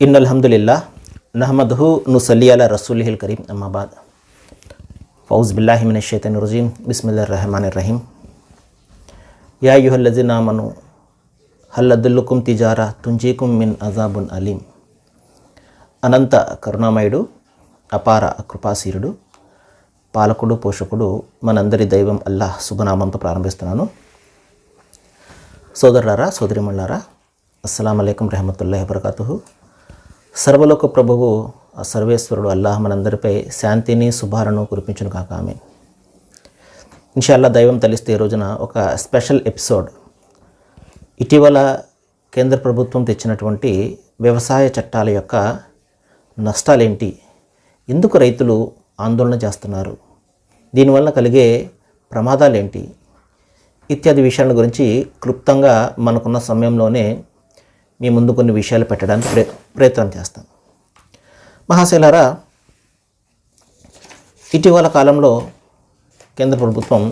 In అల్హమ్దుల్లా నహమద్హు నుసల్లి అలా రసూలిహిల్ కరీం. అమ్మాబాద్ ఫౌజ్ బిల్లాహిమిన్ షేతన్ రజీం. బిస్మిల్లా రహమాన్ రహీం. యా యుహల్లజిన్ ఆమను హల్లదుల్లుకుం తిజారా తుంజీకుం మిన్ అజాబున్ అలీం. అనంత కరుణామయుడు అపార కృపాశీరుడు పాలకుడు పోషకుడు మనందరి దైవం అల్లాహ్ శుభనామంతో ప్రారంభిస్తున్నాను. సోదరులారా సోదరిమల్లారా అస్సలం అయికం రహమతుల్లాహి వబర్కాతుహు. సర్వలోక ప్రభువు ఆ సర్వేశ్వరుడు అల్లాహ్ మనందరిపై శాంతిని శుభాలను కురిపించును కాక ఆమె ఇన్షాల్లా దైవం తలిస్తే ఈ రోజున ఒక స్పెషల్ ఎపిసోడ్. ఇటీవల కేంద్ర ప్రభుత్వం తెచ్చినటువంటి వ్యవసాయ చట్టాల యొక్క నష్టాలేంటి? ఎందుకు రైతులు ఆందోళన చేస్తున్నారు? దీనివల్ల కలిగే ప్రమాదాలేంటి? ఇత్యాది విషయాల గురించి క్లుప్తంగా మనకున్న సమయంలోనే మీ ముందు కొన్ని విషయాలు పెట్టడానికి ప్రయ ప్రయత్నం చేస్తాను మహాశైలారా ఇటీవల కాలంలో కేంద్ర ప్రభుత్వం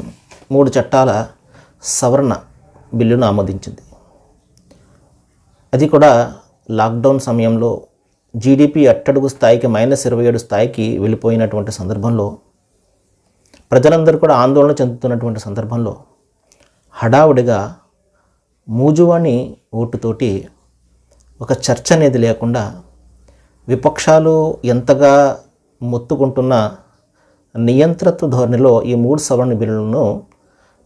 మూడు చట్టాల సవరణ బిల్లును ఆమోదించింది. అది కూడా లాక్డౌన్ సమయంలో జీడిపి అట్టడుగు స్థాయికి మైనస్ ఇరవై ఏడు స్థాయికి వెళ్ళిపోయినటువంటి సందర్భంలో ప్రజలందరూ కూడా ఆందోళన చెందుతున్నటువంటి సందర్భంలో హడావుడిగా మూజువాణి ఓటుతోటి ఒక చర్చ అనేది లేకుండా విపక్షాలు ఎంతగా మొత్తుకుంటున్న నియంత్రత్వ ధోరణిలో ఈ మూడు సవరణ బిల్లులను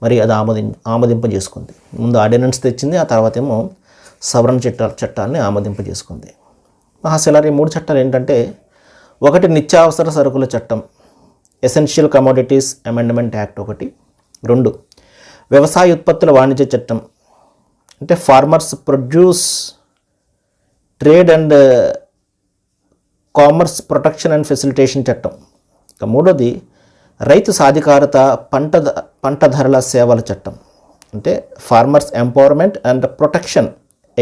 మరి అది ఆమోది ఆమోదింపజేసుకుంది. ముందు ఆర్డినెన్స్ తెచ్చింది ఆ తర్వాత ఏమో సవరణ చట్టాల చట్టాన్ని ఆమోదింపజేసుకుంది. మహాశిలారి ఈ మూడు చట్టాలు ఏంటంటే ఒకటి నిత్యావసర సరుకుల చట్టం ఎసెన్షియల్ కమోడిటీస్ అమెండ్మెంట్ యాక్ట్ ఒకటి రెండు వ్యవసాయ ఉత్పత్తుల వాణిజ్య చట్టం అంటే farmers produce trade and uh, commerce protection and facilitation చట్టం. ఇక మూడోది రైతు సాధికారత పంట పంట ధరల సేవల చట్టం. అంటే farmers empowerment and protection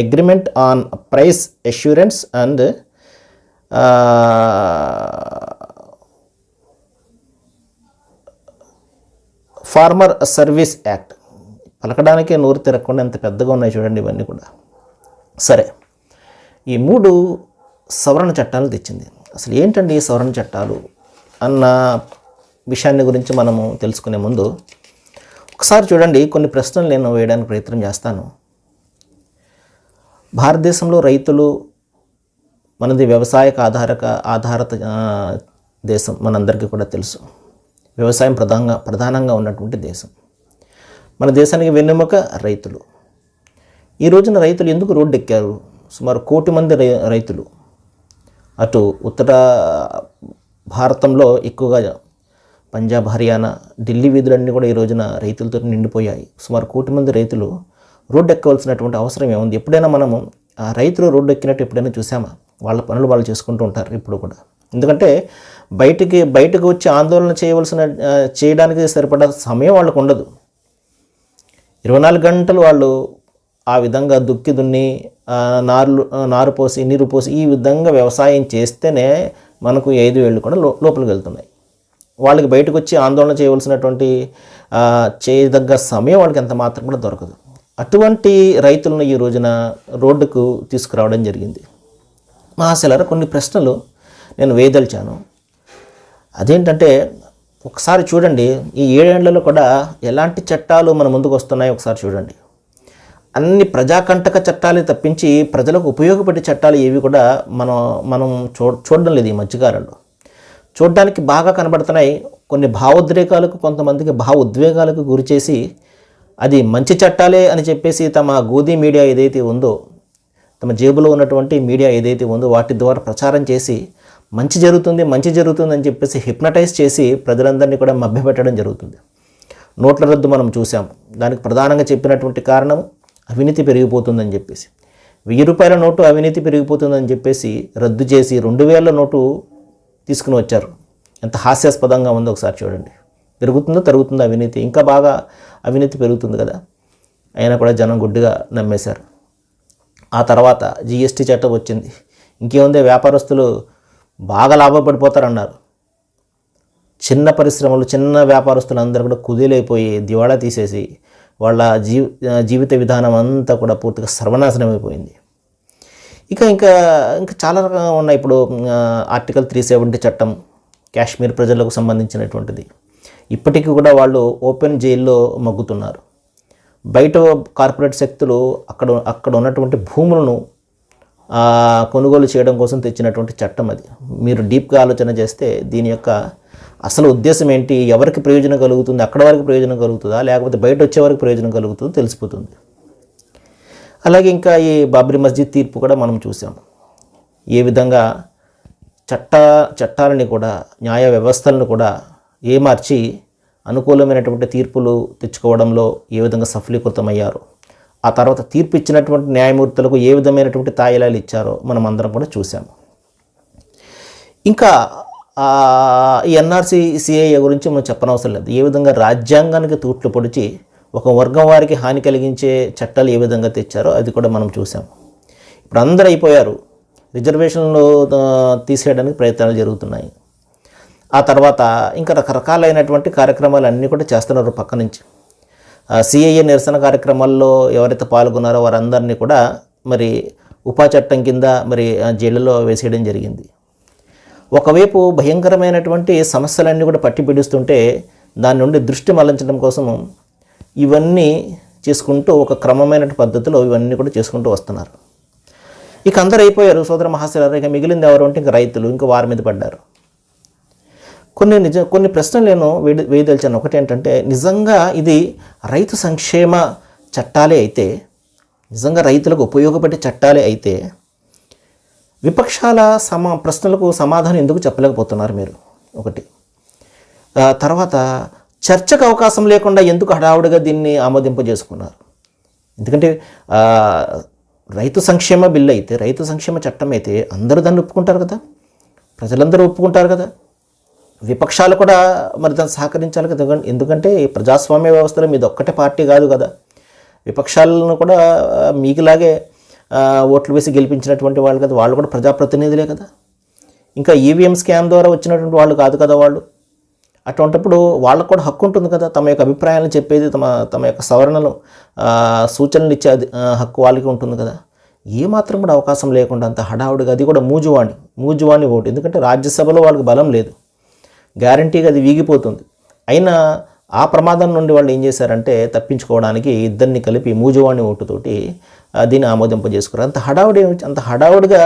agreement on price assurance and farmer service act. పలకడానికే నోరు తిరగకుండా ఎంత పెద్దగా ఉన్నాయి చూడండి ఇవన్నీ కూడా. సరే. ఈ మూడు సవరణ చట్టాలు తెచ్చింది. అసలు ఏంటండి ఈ సవరణ చట్టాలు? అన్న విషయాన్ని గురించి మనము తెలుసుకునే ముందు ఒకసారి చూడండి కొన్ని ప్రశ్నలు నేను వేయడానికి ప్రయత్నం చేస్తాను. భారతదేశంలో రైతులు మనది వ్యవసాయక ఆధారక ఆధారత దేశం మనందరికీ కూడా తెలుసు. వ్యవసాయం ప్రధానంగా ప్రధానంగా ఉన్నటువంటి దేశం. మన దేశానికి వెన్నెముక రైతులు. ఈ రోజున రైతులు ఎందుకు రోడ్డు ఎక్కారు సుమారు కోటి మంది రై రైతులు. అటు ఉత్తర భారతంలో ఎక్కువగా పంజాబ్ హర్యానా ఢిల్లీ వీధులన్నీ కూడా ఈ రోజున రైతులతో నిండిపోయాయి. సుమారు కోటి మంది రైతులు రోడ్డు ఎక్కవలసినటువంటి అవసరం ఏముంది? ఎప్పుడైనా మనము ఆ రైతులు రోడ్డు ఎక్కినట్టు ఎప్పుడైనా చూసామా వాళ్ళ పనులు వాళ్ళు చేసుకుంటూ ఉంటారు ఇప్పుడు కూడా. ఎందుకంటే బయటికి బయటకు వచ్చి ఆందోళన చేయవలసిన చేయడానికి సరిపడా సమయం వాళ్ళకు ఉండదు. ఇరవై నాలుగు గంటలు వాళ్ళు ఆ విధంగా దుక్కి దున్ని ఆ, నార్లు నారు పోసి నీరు పోసి ఈ విధంగా వ్యవసాయం చేస్తేనే మనకు ఐదు వేళ్ళు కూడా లో లోపలికి వెళ్తున్నాయి. వాళ్ళకి బయటకు వచ్చి ఆందోళన చేయవలసినటువంటి చేయదగ్గ సమయం వాళ్ళకి ఎంత మాత్రం కూడా దొరకదు. అటువంటి రైతులను ఈ రోజున రోడ్డుకు తీసుకురావడం జరిగింది. మహాశిలర కొన్ని ప్రశ్నలు నేను వేయదలిచాను. అదేంటంటే ఒకసారి చూడండి ఈ ఏడేళ్ళలో కూడా ఎలాంటి చట్టాలు మన ముందుకు వస్తున్నాయో ఒకసారి చూడండి. అన్ని ప్రజాకంటక చట్టాలే తప్పించి ప్రజలకు ఉపయోగపడే చట్టాలు ఏవి కూడా మనం మనం చూ చూడడం లేదు ఈ మధ్యకాలంలో. చూడడానికి బాగా కనబడుతున్నాయి. కొన్ని భావోద్రేకాలకు కొంతమందికి భావ ఉద్వేగాలకు గురి చేసి అది మంచి చట్టాలే అని చెప్పేసి తమ గోధీ మీడియా ఏదైతే ఉందో తమ జేబులో ఉన్నటువంటి మీడియా ఏదైతే ఉందో వాటి ద్వారా ప్రచారం చేసి మంచి జరుగుతుంది మంచి జరుగుతుంది అని చెప్పేసి హిప్నటైజ్ చేసి ప్రజలందరినీ కూడా మభ్యపెట్టడం జరుగుతుంది. నోట్ల రద్దు మనం చూసాం దానికి ప్రధానంగా చెప్పినటువంటి కారణం అవినీతి పెరిగిపోతుందని చెప్పేసి. వెయ్యి రూపాయల నోటు అవినీతి పెరిగిపోతుందని చెప్పేసి రద్దు చేసి రెండు వేల నోటు తీసుకుని వచ్చారు. ఎంత హాస్యాస్పదంగా ఉందో ఒకసారి చూడండి. పెరుగుతుందో తరుగుతుందో అవినీతి? ఇంకా బాగా అవినీతి పెరుగుతుంది కదా. అయినా కూడా జనం గుడ్డిగా నమ్మేశారు. ఆ తర్వాత జిఎస్టీ చట్టం వచ్చింది. ఇంకేముంది? వ్యాపారస్తులు బాగా లాభపడిపోతారన్నారు. చిన్న పరిశ్రమలు చిన్న వ్యాపారస్తులు అందరూ కూడా కుదేలైపోయి దివాళా తీసేసి వాళ్ళ జీ జీవిత విధానం అంతా కూడా పూర్తిగా సర్వనాశనం అయిపోయింది ఇక ఇంకా ఇంకా చాలా రకంగా ఉన్నాయి. ఇప్పుడు ఆర్టికల్ త్రీ సెవెంటీ చట్టం కాశ్మీర్ ప్రజలకు సంబంధించినటువంటిది. ఇప్పటికీ కూడా వాళ్ళు ఓపెన్ జైల్లో మగ్గుతున్నారు. బయట కార్పొరేట్ శక్తులు అక్కడ అక్కడ ఉన్నటువంటి భూములను కొనుగోలు చేయడం కోసం తెచ్చినటువంటి చట్టం అది. మీరు డీప్గా ఆలోచన చేస్తే దీని యొక్క అసలు ఉద్దేశం ఏంటి? ఎవరికి ప్రయోజనం కలుగుతుంది? అక్కడ వరకు ప్రయోజనం కలుగుతుందా? లేకపోతే బయట వచ్చే వరకు ప్రయోజనం కలుగుతుందో? తెలిసిపోతుంది. అలాగే ఇంకా ఈ బాబ్రీ మస్జిద్ తీర్పు కూడా మనం చూసాం ఏ విధంగా చట్ట చట్టాలని కూడా న్యాయ వ్యవస్థలను కూడా ఏమార్చి అనుకూలమైనటువంటి తీర్పులు తెచ్చుకోవడంలో ఏ విధంగా సఫలీకృతమయ్యారో? ఆ తర్వాత తీర్పు ఇచ్చినటువంటి న్యాయమూర్తులకు ఏ విధమైనటువంటి తాయిలాలు ఇచ్చారో మనం అందరం కూడా చూసాము ఇంకా ఈ ఎన్ఆర్సీ సిఐఏ గురించి మనం చెప్పనవసరం లేదు. ఏ విధంగా రాజ్యాంగానికి తూట్లు పొడిచి ఒక వర్గం వారికి హాని కలిగించే చట్టాలు ఏ విధంగా తెచ్చారో అది కూడా మనం చూసాం. ఇప్పుడు అందరూ అయిపోయారు. రిజర్వేషన్లు తీసేయడానికి ప్రయత్నాలు జరుగుతున్నాయి. ఆ తర్వాత ఇంకా రకరకాలైనటువంటి కార్యక్రమాలు అన్నీ కూడా చేస్తున్నారు పక్క నుంచి. సిఐఏ నిరసన కార్యక్రమాల్లో ఎవరైతే పాల్గొన్నారో వారందరినీ కూడా మరి ఉపా చట్టం కింద మరి ఆ, జైళ్ళలో వేసేయడం జరిగింది. ఒకవైపు భయంకరమైనటువంటి సమస్యలన్నీ కూడా పట్టిపిడుస్తుంటే దాని నుండి దృష్టి మళ్ళించడం కోసం ఇవన్నీ చేసుకుంటూ ఒక క్రమమైన పద్ధతిలో ఇవన్నీ కూడా చేసుకుంటూ వస్తున్నారు. ఇక అందరూ అయిపోయారు. సోదర మహాశిలారు ఇక మిగిలింది ఎవరు అంటే ఇంకా రైతులు ఇంకా వారి మీద పడ్డారు. కొన్ని నిజ కొన్ని ప్రశ్నలు నేను వేడి వేయదలిచాను. ఒకటి ఏంటంటే నిజంగా ఇది రైతు సంక్షేమ చట్టాలే అయితే నిజంగా రైతులకు ఉపయోగపడే చట్టాలే అయితే విపక్షాల సమా ప్రశ్నలకు సమాధానం ఎందుకు చెప్పలేకపోతున్నారు మీరు? ఒకటి. తర్వాత చర్చకు అవకాశం లేకుండా ఎందుకు హడావుడిగా దీన్ని ఆమోదింపజేసుకున్నారు? ఎందుకంటే రైతు సంక్షేమ బిల్లు అయితే రైతు సంక్షేమ చట్టం అయితే అందరూ దాన్ని ఒప్పుకుంటారు కదా? ప్రజలందరూ ఒప్పుకుంటారు కదా? విపక్షాలు కూడా మరి దాన్ని సహకరించాలి కదా? ఎందుకంటే ప్రజాస్వామ్య వ్యవస్థలో మీది ఒక్కటే పార్టీ కాదు కదా? విపక్షాలను కూడా మీకులాగే ఓట్లు వేసి గెలిపించినటువంటి వాళ్ళు కదా వాళ్ళు కూడా ప్రజాప్రతినిధులే కదా. ఇంకా ఈవీఎం స్కామ్ ద్వారా వచ్చినటువంటి వాళ్ళు కాదు కదా వాళ్ళు. అటువంటిప్పుడు వాళ్ళకు కూడా హక్కు ఉంటుంది కదా తమ యొక్క అభిప్రాయాలను చెప్పేది తమ తమ యొక్క సవరణలు సూచనలు ఇచ్చే అది- హక్కు వాళ్ళకి ఉంటుంది కదా. ఏమాత్రం కూడా అవకాశం లేకుండా అంత హడావుడిగా అది కూడా మూజువాణి మూజువాణి ఓటు. ఎందుకంటే రాజ్యసభలో వాళ్ళకి బలం లేదు. గ్యారంటీగా అది వీగిపోతుంది. అయినా ఆ ప్రమాదం నుండి వాళ్ళు ఏం చేశారంటే తప్పించుకోవడానికి ఇద్దరిని కలిపి మూజువాణి ఓటుతోటి దీన్ని ఆమోదింపజేసుకోరు అంత హడావుడి అంత హడావుడిగా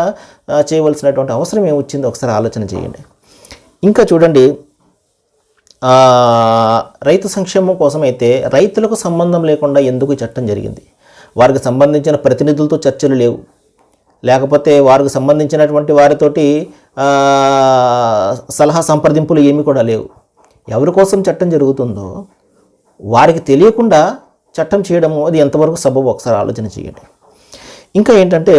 చేయవలసినటువంటి అవసరం ఏమొచ్చిందో ఒకసారి ఆలోచన చేయండి. ఇంకా చూడండి రైతు సంక్షేమం కోసం అయితే రైతులకు సంబంధం లేకుండా ఎందుకు చట్టం జరిగింది? వారికి సంబంధించిన ప్రతినిధులతో చర్చలు లేవు. లేకపోతే వారికి సంబంధించినటువంటి వారితోటి సలహా సంప్రదింపులు ఏమీ కూడా లేవు. ఎవరి కోసం చట్టం జరుగుతుందో వారికి తెలియకుండా చట్టం చేయడము అది ఎంతవరకు సబబు? ఒకసారి ఆలోచన చేయండి. ఇంకా ఏంటంటే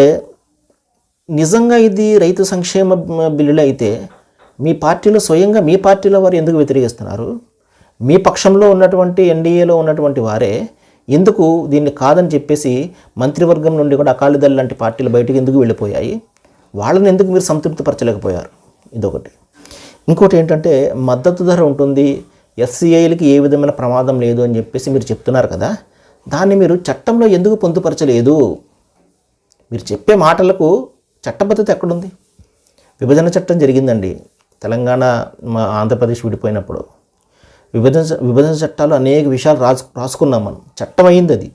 నిజంగా ఇది రైతు సంక్షేమ బిల్లులు అయితే మీ పార్టీలో స్వయంగా మీ పార్టీలో వారు ఎందుకు వ్యతిరేకిస్తున్నారు? మీ పక్షంలో ఉన్నటువంటి ఎన్డీఏలో ఉన్నటువంటి వారే ఎందుకు దీన్ని కాదని చెప్పేసి మంత్రివర్గం నుండి కూడా అకాలీదళ లాంటి పార్టీలు బయటకు ఎందుకు వెళ్ళిపోయాయి? వాళ్ళని ఎందుకు మీరు సంతృప్తిపరచలేకపోయారు? ఇదొకటి. ఇంకోటి ఏంటంటే మద్దతు ధర ఉంటుంది ఎస్సీఐలకి ఏ విధమైన ప్రమాదం లేదు అని చెప్పేసి మీరు చెప్తున్నారు కదా. దాన్ని మీరు చట్టంలో ఎందుకు పొందుపరచలేదు? మీరు చెప్పే మాటలకు చట్టబద్ధత ఎక్కడుంది? విభజన చట్టం జరిగిందండి. తెలంగాణ మా ఆంధ్రప్రదేశ్ విడిపోయినప్పుడు. విభజన విభజన చట్టాలు అనేక విషయాలు రాసు రాసుకున్నాం మనం. చట్టం అయింది అది.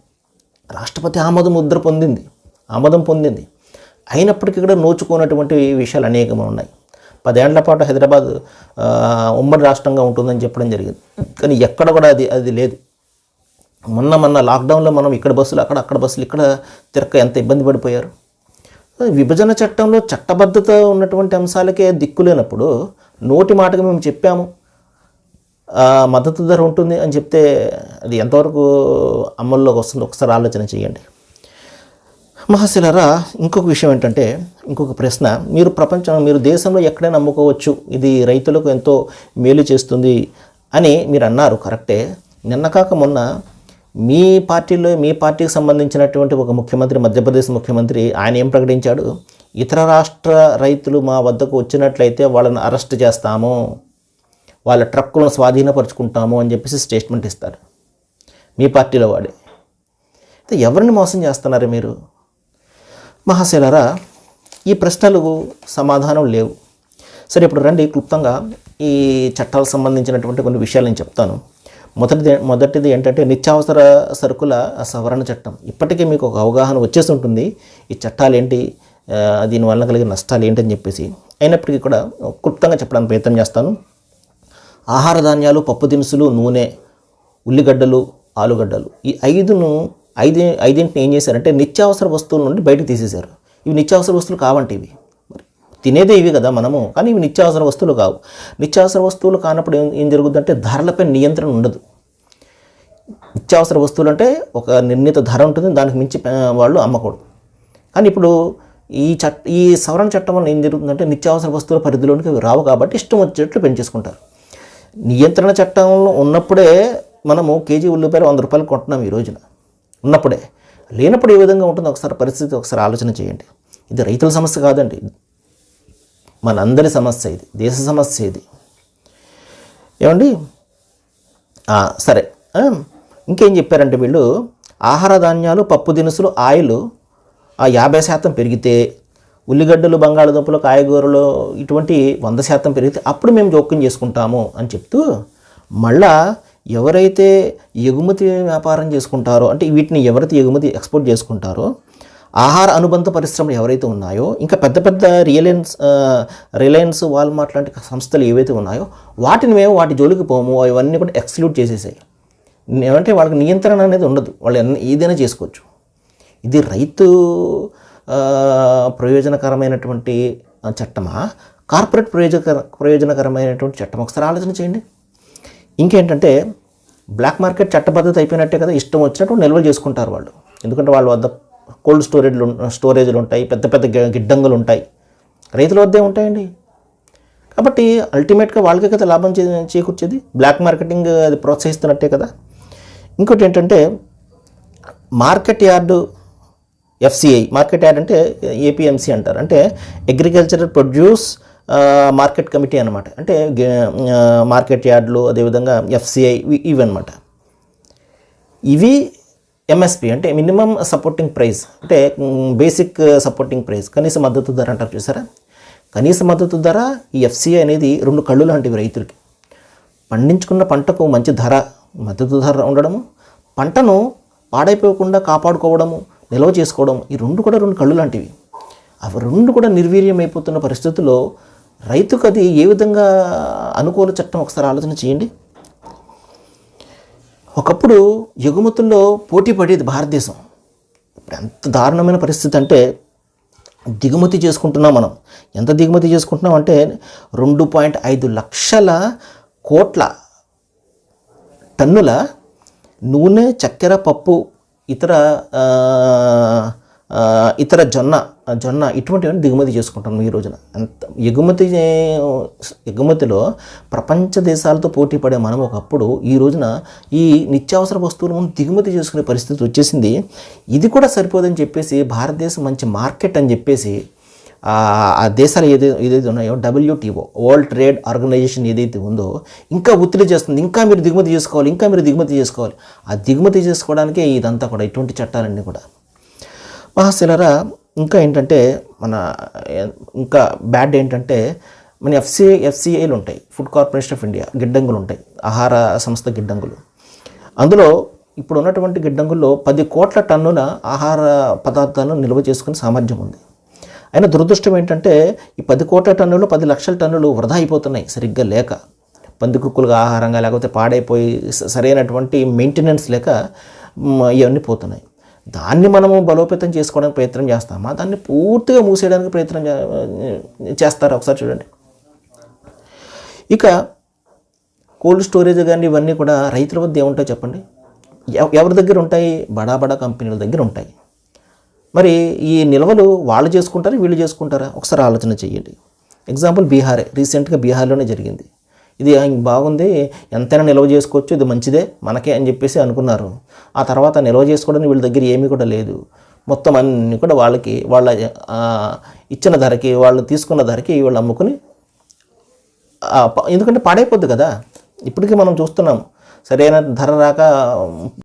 రాష్ట్రపతి ఆమోదం ముద్ర పొందింది. ఆమోదం పొందింది. అయినప్పటికీ కూడా నోచుకున్నటువంటి విషయాలు అనేకం ఉన్నాయి. పదేళ్ళ పాటు హైదరాబాద్ ఉమ్మడి రాష్ట్రంగా ఉంటుందని చెప్పడం జరిగింది. కానీ ఎక్కడ కూడా అది అది లేదు. మొన్న మొన్న లాక్డౌన్లో మనం ఇక్కడ బస్సులు అక్కడ అక్కడ బస్సులు ఇక్కడ తిరక్క ఎంత ఇబ్బంది పడిపోయారు? విభజన చట్టంలో చట్టబద్ధత ఉన్నటువంటి అంశాలకే దిక్కు లేనప్పుడు నోటి మాటగా మేము చెప్పాము. మద్దతు ధర ఉంటుంది అని చెప్తే అది ఎంతవరకు అమల్లోకి వస్తుంది ఒకసారి ఆలోచన చేయండి. మహాశిలరా ఇంకొక విషయం ఏంటంటే ఇంకొక ప్రశ్న. మీరు ప్రపంచం మీరు దేశంలో ఎక్కడైనా అమ్ముకోవచ్చు ఇది రైతులకు ఎంతో మేలు చేస్తుంది అని మీరు అన్నారు కరెక్టే. నిన్న కాక మొన్న మీ పార్టీలో మీ పార్టీకి సంబంధించినటువంటి ఒక ముఖ్యమంత్రి మధ్యప్రదేశ్ ముఖ్యమంత్రి ఆయన ఏం ప్రకటించాడు? ఇతర రాష్ట్ర రైతులు మా వద్దకు వచ్చినట్లయితే వాళ్ళని అరెస్ట్ చేస్తాము. వాళ్ళ ట్రక్కులను స్వాధీనపరుచుకుంటాము అని చెప్పేసి స్టేట్మెంట్ ఇస్తారు. మీ పార్టీలో వాడే. అయితే ఎవరిని మోసం చేస్తున్నారు మీరు? మహాశైలరా ఈ ప్రశ్నలు సమాధానం లేవు. సరే ఇప్పుడు రండి క్లుప్తంగా ఈ చట్టాలకు సంబంధించినటువంటి కొన్ని విషయాలు నేను చెప్తాను. మొదటిది మొదటిది ఏంటంటే నిత్యావసర సరుకుల సవరణ చట్టం. ఇప్పటికే మీకు ఒక అవగాహన వచ్చేసి ఉంటుంది ఈ చట్టాలు ఏంటి? దీనివల్ల కలిగే నష్టాలు ఏంటని చెప్పేసి. అయినప్పటికీ కూడా క్లుప్తంగా చెప్పడానికి ప్రయత్నం చేస్తాను. ఆహార ధాన్యాలు పప్పు దినుసులు నూనె ఉల్లిగడ్డలు ఆలుగడ్డలు. ఈ ఐదును ఐదు ఐదింటిని ఏం చేశారంటే నిత్యావసర వస్తువుల నుండి బయటకు తీసేశారు. ఇవి నిత్యావసర వస్తువులు కావంటివి ఇవి. తినేదే ఇవి కదా మనము. కానీ ఇవి నిత్యావసర వస్తువులు కావు. నిత్యావసర వస్తువులు కానప్పుడు ఏం ఏం జరుగుతుందంటే ధరలపై నియంత్రణ ఉండదు. నిత్యావసర వస్తువులు అంటే ఒక నిర్ణీత ధర ఉంటుంది దానికి మించి వాళ్ళు అమ్మకూడదు. కానీ ఇప్పుడు ఈ చట్ ఈ సవరణ చట్టం వల్ల ఏం జరుగుతుందంటే నిత్యావసర వస్తువుల పరిధిలోనికి రావు కాబట్టి ఇష్టం వచ్చేట్లు పెంచేసుకుంటారు. నియంత్రణ చట్టంలో ఉన్నప్పుడే మనము కేజీ ఉల్లిపాయలు వంద రూపాయలు కొంటున్నాం ఈ రోజున. ఉన్నప్పుడే. లేనప్పుడు ఏ విధంగా ఉంటుందో ఒకసారి పరిస్థితి ఒకసారి ఆలోచన చేయండి. ఇది రైతుల సమస్య కాదండి. మనందరి సమస్య ఇది దేశ సమస్య ఇది. ఏమండి? సరే. ఇంకేం చెప్పారంటే వీళ్ళు ఆహార ధాన్యాలు పప్పు దినుసులు ఆయిల్ ఆ యాభై శాతం పెరిగితే ఉల్లిగడ్డలు బంగాళదుంపలు కాయగూరలు ఇటువంటి వంద శాతం పెరిగితే అప్పుడు మేము జోక్యం చేసుకుంటాము అని చెప్తూ మళ్ళా ఎవరైతే ఎగుమతి వ్యాపారం చేసుకుంటారో అంటే వీటిని ఎవరైతే ఎగుమతి ఎక్స్పోర్ట్ చేసుకుంటారో ఆహార అనుబంధ పరిశ్రమలు ఎవరైతే ఉన్నాయో ఇంకా పెద్ద పెద్ద రిలయన్స్ రిలయన్స్ వాల్మార్ట్ లాంటి సంస్థలు ఏవైతే ఉన్నాయో వాటిని మేము వాటి జోలికి పోము అవన్నీ కూడా ఎక్స్క్లూడ్ చేసేసాయి. ఏమంటే వాళ్ళకి నియంత్రణ అనేది ఉండదు. వాళ్ళు ఏదైనా చేసుకోవచ్చు. ఇది రైతు ప్రయోజనకరమైనటువంటి చట్టమా? కార్పొరేట్ ప్రయోజనకర ప్రయోజనకరమైనటువంటి చట్టం ఒకసారి ఆలోచన చేయండి. ఇంకేంటంటే బ్లాక్ మార్కెట్ చట్టబద్ధత అయిపోయినట్టే కదా ఇష్టం వచ్చినట్టు నిల్వ చేసుకుంటారు వాళ్ళు. ఎందుకంటే వాళ్ళ వద్ద కోల్డ్ స్టోరేజ్లు స్టోరేజ్లు ఉంటాయి పెద్ద పెద్ద గిడ్డంగులు ఉంటాయి. రైతుల వద్దే ఉంటాయండి. కాబట్టి అల్టిమేట్గా వాళ్ళకే కదా లాభం చే చేకూర్చేది? బ్లాక్ మార్కెటింగ్ అది ప్రోత్సహిస్తున్నట్టే కదా? ఇంకోటి ఏంటంటే market yard FCI market yard అంటే ఏపీఎంసీ అంటారు. అంటే అగ్రికల్చరల్ ప్రొడ్యూస్ మార్కెట్ కమిటీ అనమాట అంటే మార్కెట్ యార్డులు అదేవిధంగా ఎఫ్సిఐ ఇవి అనమాట ఇవి ఎంఎస్పి అంటే మినిమం సపోర్టింగ్ ప్రైస్. అంటే బేసిక్ uh, సపోర్టింగ్ ప్రైస్. కనీస మద్దతు ధర అంటారు చూసారా? కనీస మద్దతు ధర ఈ ఎఫ్సిఐ అనేది రెండు కళ్ళు లాంటివి రైతులకి. పండించుకున్న పంటకు మంచి ధర మద్దతు ధర ఉండడము పంటను పాడైపోకుండా కాపాడుకోవడము నిల్వ చేసుకోవడం ఈ రెండు కూడా రెండు కళ్ళు లాంటివి. అవి రెండు కూడా నిర్వీర్యం అయిపోతున్న పరిస్థితుల్లో రైతుకు అది ఏ విధంగా అనుకూల చట్టం ఒకసారి ఆలోచన చేయండి. ఒకప్పుడు ఎగుమతుల్లో పోటీ పడేది భారతదేశం. ఇప్పుడు ఎంత దారుణమైన పరిస్థితి అంటే దిగుమతి చేసుకుంటున్నాం మనం. ఎంత దిగుమతి చేసుకుంటున్నాం అంటే రెండు పాయింట్ ఐదు లక్షల కోట్ల టన్నుల నూనె చక్కెర పప్పు ఇతర ఇతర జొన్న జొన్న ఇటువంటివన్నీ దిగుమతి చేసుకుంటాం ఈ రోజున. అంత ఎగుమతి ఎగుమతిలో ప్రపంచ దేశాలతో పోటీ పడే మనం ఒకప్పుడు ఈ రోజున ఈ నిత్యావసర వస్తువులు మనం దిగుమతి చేసుకునే పరిస్థితి వచ్చేసింది. ఇది కూడా సరిపోదని చెప్పేసి భారతదేశం మంచి మార్కెట్ అని చెప్పేసి ఆ ఆ దేశాలు ఏదైతే ఏదైతే ఉన్నాయో డబ్ల్యూటీఓ వరల్డ్ ట్రేడ్ ఆర్గనైజేషన్ ఏదైతే ఉందో ఇంకా ఒత్తిడి చేస్తుంది. ఇంకా మీరు దిగుమతి చేసుకోవాలి ఇంకా మీరు దిగుమతి చేసుకోవాలి. ఆ దిగుమతి చేసుకోవడానికే ఇదంతా కూడా ఇటువంటి చట్టాలన్నీ కూడా మహాశిలరా ఇంకా ఏంటంటే మన ఇంకా బ్యాడ్ ఏంటంటే మన ఎఫ్సిఐ ఎఫ్సిఐలు ఉంటాయి. ఫుడ్ కార్పొరేషన్ ఆఫ్ ఇండియా గిడ్డంగులు ఉంటాయి. ఆహార సంస్థ గిడ్డంగులు. అందులో ఇప్పుడు ఉన్నటువంటి గిడ్డంగుల్లో పది కోట్ల టన్నుల ఆహార పదార్థాలను నిల్వ చేసుకునే సామర్థ్యం ఉంది. అయినా దురదృష్టం ఏంటంటే ఈ పది కోట్ల టన్నులు పది లక్షల టన్నులు వృధా అయిపోతున్నాయి సరిగ్గా లేక. పందికుక్కులుగా ఆహారంగా లేకపోతే పాడైపోయి సరైనటువంటి మెయింటెనెన్స్ లేక ఇవన్నీ పోతున్నాయి. దాన్ని మనము బలోపేతం చేసుకోవడానికి ప్రయత్నం చేస్తామా? దాన్ని పూర్తిగా మూసేయడానికి ప్రయత్నం చేస్తారు చేస్తారా? ఒకసారి చూడండి. ఇక కోల్డ్ స్టోరేజ్ కానీ ఇవన్నీ కూడా రైతుల వద్ద ఏముంటాయి చెప్పండి. ఎవ- ఎవరి దగ్గర ఉంటాయి? బడా బడా కంపెనీల దగ్గర ఉంటాయి. మరి ఈ నిల్వలు వాళ్ళు చేసుకుంటారా? వీళ్ళు చేసుకుంటారా? ఒకసారి ఆలోచన చేయండి. ఎగ్జాంపుల్ బీహారే. రీసెంట్గా బీహార్లోనే జరిగింది. ఇది బాగుంది ఎంతైనా నిల్వ చేసుకోవచ్చు ఇది మంచిదే మనకే అని చెప్పేసి అనుకున్నారు. ఆ తర్వాత నిల్వ చేసుకోవడానికి వీళ్ళ దగ్గర ఏమీ కూడా లేదు. మొత్తం అన్నీ కూడా వాళ్ళకి వాళ్ళ ఇచ్చిన ధరకి వాళ్ళు తీసుకున్న ధరకి వీళ్ళు అమ్ముకుని ఎందుకంటే పాడైపోద్ది కదా. ఇప్పటికీ మనం చూస్తున్నాం సరైన ధర రాక